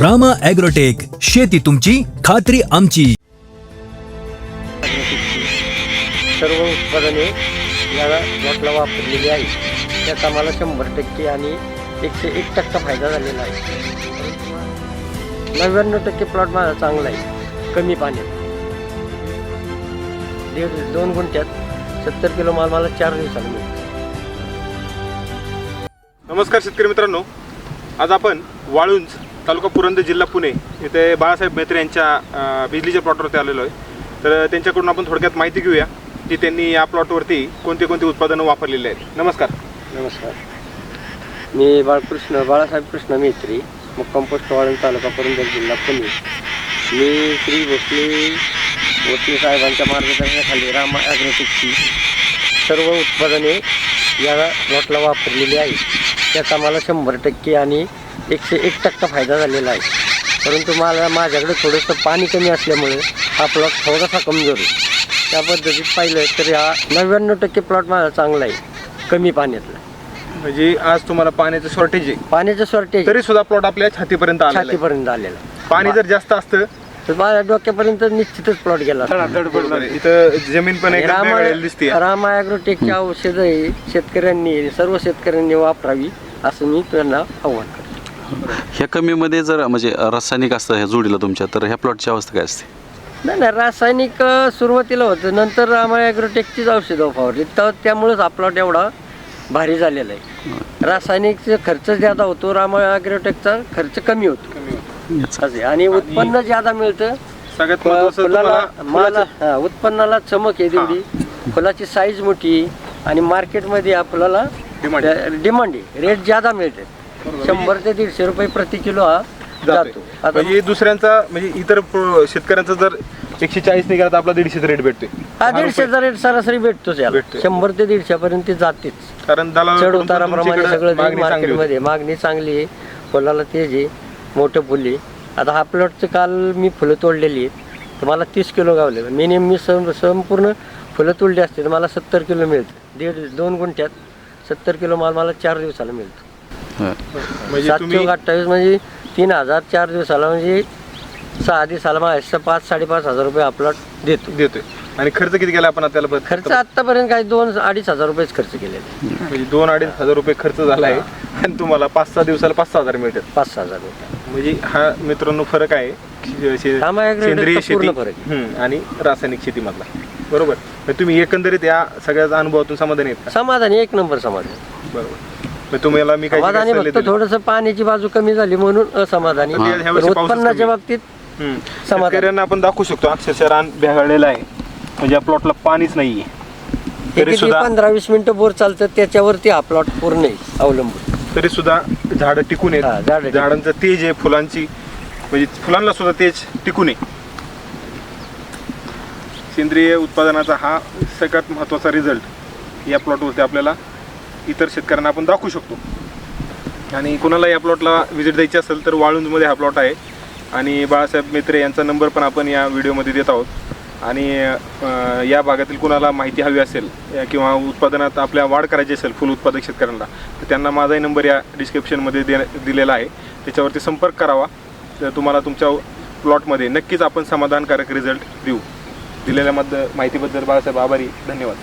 Rama agrotech शेती तुमची खात्री आमची. सर्व उत्पादने या वापरलेली आहे. त्याचा मला शंभर टक्के आणि एकशे एक टक्का फायदा झालेला आहे. नव्याण्णव टक्के प्लॉट माझा चांगला आहे. कमी पाण्यात. दीड दोन गुंठ्यात सत्तर किलो माल मला चार दिवसाला मिळतो. नमस्कार शेतकरी मित्रांनो. आज आपण वाळुंज तालुका पुरंदर जिल्हा पुणे इथे बाळासाहेब मेत्रे यांच्या बिजलीच्या प्लॉटवरती आलेलो आहे. तर त्यांच्याकडून आपण थोडक्यात माहिती घेऊया की त्यांनी या प्लॉटवरती कोणते कोणते उत्पादनं वापरलेले आहेत. नमस्कार. नमस्कार. मी बाळकृष्ण बाळासाहेब कृष्ण मेत्री मुक्काम पोस्ट वाळून तालुका पुरंदर जिल्हा पुणे. मी श्री भोसले भोसले साहेबांच्या मार्गदर्शनाखाली रामा ॲग्रोटेकची सर्व उत्पादने या प्लॉटला वापरलेली आहेत. त्याचा मला शंभर टक्के आणि एकशे एक टक्का फायदा झालेला आहे. परंतु मला माझ्याकडे थोडंसं पाणी कमी असल्यामुळे हा प्लॉट थोडासा कमजोर आहे. त्या पद्धतीत पाहिलं तर हा नव्याण्णव टक्के प्लॉट माझा चांगला आहे. कमी पाण्यातला. म्हणजे आज तुम्हाला पाण्याचं शॉर्टेज आहे. पाण्याचं शॉर्टेज तरी सुद्धा प्लॉट आपल्या छातीपर्यंत आलेला आहे. छातीपर्यंत आलेला. पाणी जर जास्त असतं? तर माझ्या डोक्यापर्यंत निश्चितच प्लॉट गेला असता. इथं जमीन पण एकदम रामा दिसते रामा ॲग्रोटेकची औषधं ही शेतकऱ्यांनी सर्व शेतकऱ्यांनी वापरावी. असं मी त्यांना आव्हान करतो. ह्या कमीमध्ये जर म्हणजे रासायनिक असतं ह्या जोडीला तुमच्या तर ह्या प्लॉटची अवस्था काय असते? नाही नाही रासायनिक अ, सुरुवातीला होतं. नंतर रामा ॲग्रोटेकचीच औषधं फवारली तर त्यामुळेच प्लॉट एवढा भारी झालेला आहे. रासायनिकचा खर्च ज्यादा होतो रामा ॲग्रोटेकचा खर्च कमी होतो. असं आहे. आणि उत्पन्न ज्यादा मिळतं सगळ्यात महत्वाचं फुलाला तुम्हाला माला हा, उत्पन्नाला चमक आहे तेवढी. फुलाची साईज मोठी. आणि मार्केटमध्ये आपल्याला डिमांड आहे. रेट ज्यादा मिळते. शंभर ते दीडशे रुपये प्रति किलो हा. जातो. आता म्हणजे दुसऱ्यांचा म्हणजे इतर प्रो- शेतकऱ्यांचा जर एकशे चाळीस निघाला तर आपला दीडशेचा रेट भेटतोय. हा दीडशेचा रेट सरासरी भेटतोच याला. भेटतोय. शंभर ते दीडशे पर्यंत ते जातेच. कारण चढ उताराप्रमाणे सगळं मागणी चांगली होती. मार्केटमध्ये मागणी चांगली आहे. फुलाला तेज आहे. मोठं फुले आता हा प्लॉटचं काल मी फुलं तोडलेली आहेत. तर मला तीस किलो गावले. मिनिमम मी सं संपूर्ण फुलं तोडली असते तर मला सत्तर किलो मिळतं. दीड दोन गुंठ्यात. सत्तर किलो माल मला चार दिवसाला मिळतो. हं. म्हणजे सातशे अठ्ठावीस म्हणजे तीन हजार चार दिवसाला म्हणजे सहा दिवसाला माझ्या पाच साडेपाच हजार रुपये प्लॉट देतो. देतोय. आणि खर्च किती केला आपण त्याला बघ- खर्च आतापर्यंत काही दोन अडीच हजार रुपयेच खर्च केलेले. म्हणजे दोन अडीच हजार रुपये खर्च झाला आहे आणि तुम्हाला पाच सहा दिवसाला पाच सहा हजार मिळतात. पाच सहा हजार रुपये. म्हणजे हा मित्रांनो फरक आहे. सेंद्रिय शेती. आणि रासायनिक शेतीमधला. बरोबर तुम्ही एकंदरीत या सगळ्या अनुभवातून समाधानी आहेत समाधानी एक नंबर समाधानी बरोबर मग तुम्हाला मी काही समाधानी फक्त? थोडस पाण्याची बाजू कमी झाली म्हणून असमाधानी पण पाऊसच उत्पन्नाच्या कमी. बाबतीत. समाधान. शेतकऱ्यांना आपण दाखवू शकतो अक्षरशः रान भेगाळलेलं आहे म्हणजे या प्लॉटला पाणीच नाहीये तरी सुद्धा पंधरा वीस मिनिटं बोर चालतं त्याच्यावरती हा प्लॉट पूर्ण आहे अवलंबून तरी सुद्धा झाडं टिकून हा, झाडं आहेत टिकून. झाडांचं तेज आहे फुलांची म्हणजे फुलांना सुद्धा तेज टिकून आहे सेंद्रिय उत्पादनाचा हा सगळ्यात महत्त्वाचा रिझल्ट या प्लॉटवरती आपल्याला इतर शेतकऱ्यांना आपण दाखवू शकतो. आणि कोणाला या प्लॉटला व्हिजिट द्यायची असेल तर वाळुंजमध्ये हा प्लॉट आहे. आणि बाळासाहेब मेत्रे यांचा नंबर पण आपण या व्हिडिओमध्ये देत आहोत. आणि या भागातील कोणाला माहिती हवी असेल या किंवा उत्पादनात आपल्या वाढ करायची असेल फुल उत्पादक शेतकऱ्यांना तर त्यांना माझाही नंबर या डिस्क्रिप्शनमध्ये दे दिलेला आहे. त्याच्यावरती संपर्क करावा. तर तुम्हाला तुमच्या प्लॉटमध्ये नक्कीच आपण समाधानकारक रिझल्ट देऊ. दिलेल्या मद माहितीबद्दल बाळासाहेब आभारी. धन्यवाद.